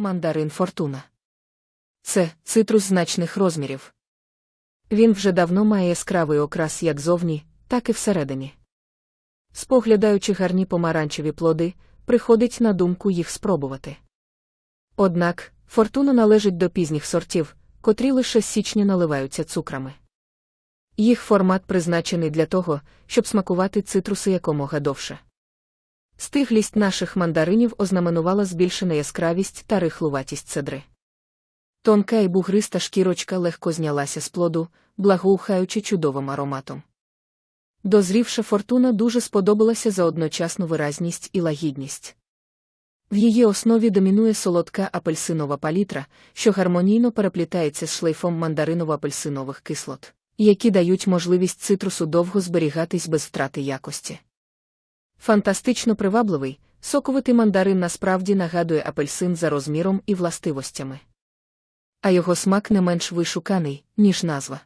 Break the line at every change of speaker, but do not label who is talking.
Мандарин Фортуна. Це цитрус значних розмірів. Він вже давно має яскравий окрас як зовні, так і всередині. Споглядаючи гарні помаранчеві плоди, приходить на думку їх спробувати. Однак, фортуна належить до пізніх сортів, котрі лише з січня наливаються цукрами. Їх формат призначений для того, щоб смакувати цитруси якомога довше. Стиглість наших мандаринів ознаменувала збільшена яскравість та рихлуватість цедри. Тонка і бугриста шкірочка легко знялася з плоду, благоухаючи чудовим ароматом. Дозрівша фортуна дуже сподобалася за одночасну виразність і лагідність. В її основі домінує солодка апельсинова палітра, що гармонійно переплітається з шлейфом мандариново-апельсинових кислот, які дають можливість цитрусу довго зберігатись без втрати якості. Фантастично привабливий, соковитий мандарин насправді нагадує апельсин за розміром і властивостями. А його смак не менш вишуканий, ніж назва.